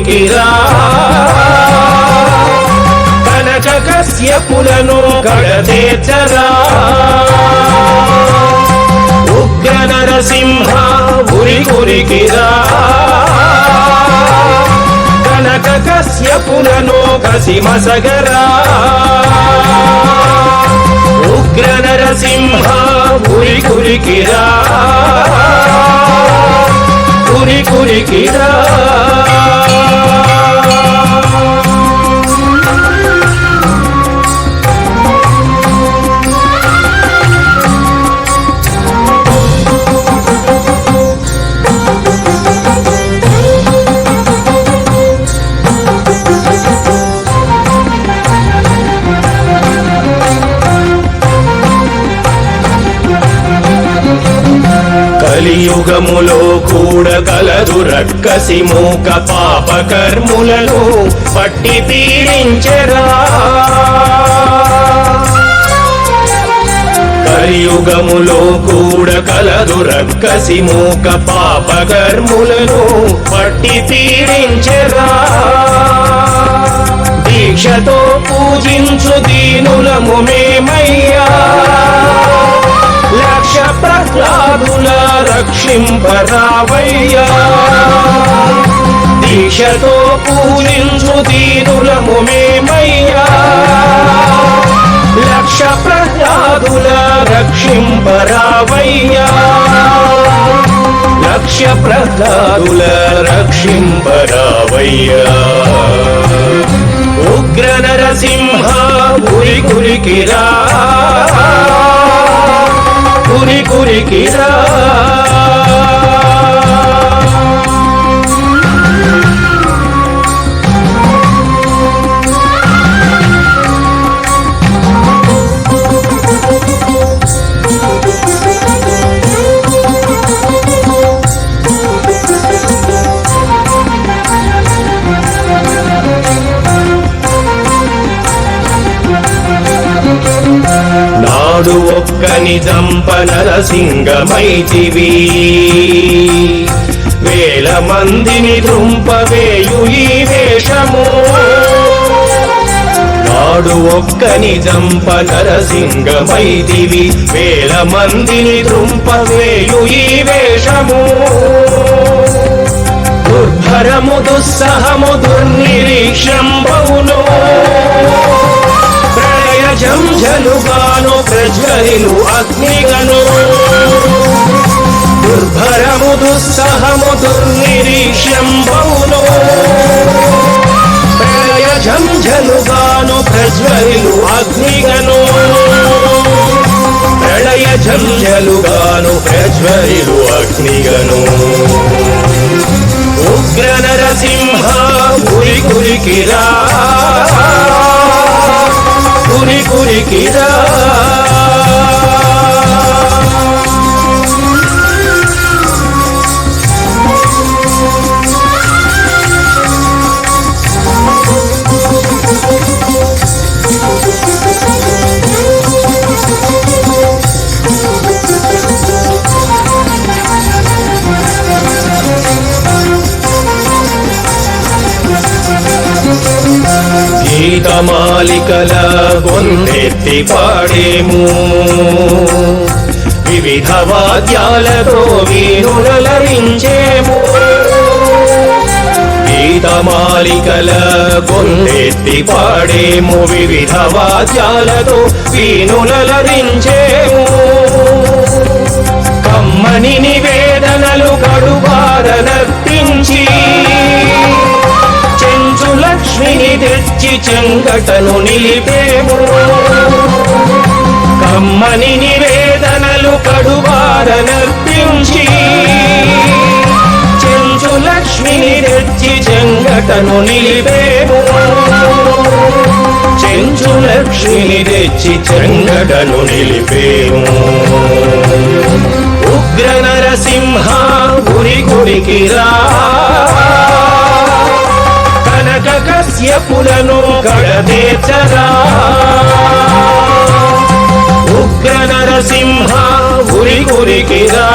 ఉనికిరా కనచకస్య పులను కడతేర్చరా ఉగ్ర నరసింహ ఉరి ఉరికిరా కనకకస్య పులను కసిమసగరా ఉగ్ర నరసింహ ఉరి ఉరికిరా ఉరి ఉరికిరా కలియుగములో కూడగలదు రక్కసి మూక పాప కర్ములను పట్టి పీడించరా. కలియుగములో కూడగలదు రక్కసి మూక పాప కర్ములను పట్టి పీడించరా. దీక్షతో పూజించు దీనులము మేమయ్యా. లక్ష ప్రహ్లాదులా రక్షింపరావయ్యా. దీక్షతో పూజించు దీనులము మేమయ్యా. లక్ష ప్రహ్లాదుల రక్షింపరావయ్యా. లక్ష ప్రహ్లాదుల రక్షింపరావయ్యా. ఉగ్ర నరసింహ ఉరి కురికిరా కురి కురికిరా నాడు ఒక్కని జంప నరసింగమైతివి. వేల మందిని దుంపవేయు ఈ వేషము. నాడు ఒక్కని జంప నరసింగమైతివి. వేల మందిని దుంపవేయు ఈ వేషము. దుర్భరము దుస్సహము దుర్నిరీక్షంబవును. ప్రళయ జంఝలుగాను ప్రజ్వరిలు అగ్నిగను. దుర్భరము దుస్సహము దుర్నిరీక్షంబవును ప్రళయ జంఝలుగాను ప్రజ్వరిలు అగ్నిగను. ప్రళయ జంఝలుగాను ప్రజ్వరిలు అగ్నిగను. ఉగ్ర నరసింహ ఉరి కురికిరా. కురి కురికిరా. గీతమాలికల గొంతెత్తి పాడేము. వివిధ వాద్యాలతో వీణులరించేము గీతమాలికల గొంతెత్తి పాడేము. వివిధ వాద్యాలతో వీణులరించేము నిలిచి చెంగటను నిలిపేము. కమ్మని నివేదనలు కడుబారనర్పించి చెంచు లక్ష్మిని తెచ్చి చెంగటను నిలిపేము. చెంచు లక్ష్మిని తెచ్చి చెంగటను నిలిపేము. ఉగ్ర నరసింహ గురి గురికిరా రా. కశ్యపులను కడతేర్చరా ఉగ్ర నరసింహ ఉరి ఉరికిరా